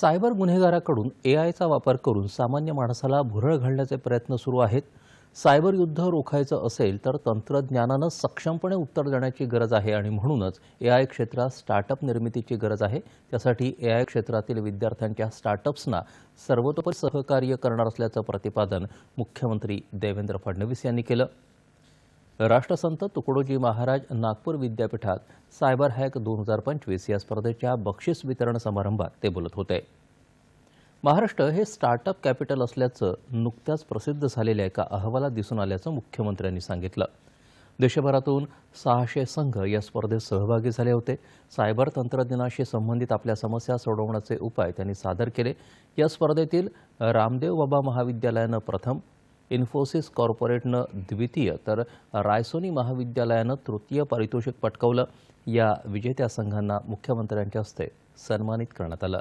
Cyber गुन्हेगाराकडून ए आयचा वापर करून सामान्य माणसाला भुरळ घालण्याचे प्रयत्न सुरू आहेत. सायबर युद्ध रोखायचं असेल तर तंत्रज्ञानानं सक्षमपणे उत्तर देण्याची गरज आहे आणि म्हणूनच ए आय क्षेत्रात स्टार्टअप निर्मितीची गरज आहे. त्यासाठी ए आय क्षेत्रातील विद्यार्थ्यांच्या स्टार्टअप्सना सर्वतोपरी सहकार्य करणार असल्याचं प्रतिपादन मुख्यमंत्री देवेंद्र फडणवीस यांनी केलं. राष्ट्रसंत तुकडोजी महाराज नागपूर विद्यापीठात सायबर हॅक दोन हजार पंचवीस या स्पर्धेच्या बक्षीस वितरण समारंभात ते बोलत होते. महाराष्ट्र हे स्टार्टअप कॅपिटल असल्याचं नुकत्याच प्रसिद्ध झालेल्या एका अहवालात दिसून आल्याचं मुख्यमंत्र्यांनी सांगितलं. देशभरातून सहाशे संघ या स्पर्धेत सहभागी झाले होते. सायबर तंत्रज्ञानाशी संबंधित आपल्या समस्या सोडवण्याचे उपाय त्यांनी सादर केले. या स्पर्धेतील रामदेव बाबा महाविद्यालयानं प्रथम इन्फोसिस कॉर्पोरेटनं द्वितीय तर रायसोनी महाविद्यालयानं तृतीय पारितोषिक पटकावलं. या विजेत्या संघांना मुख्यमंत्र्यांच्या हस्ते सन्मानित करण्यात आलं.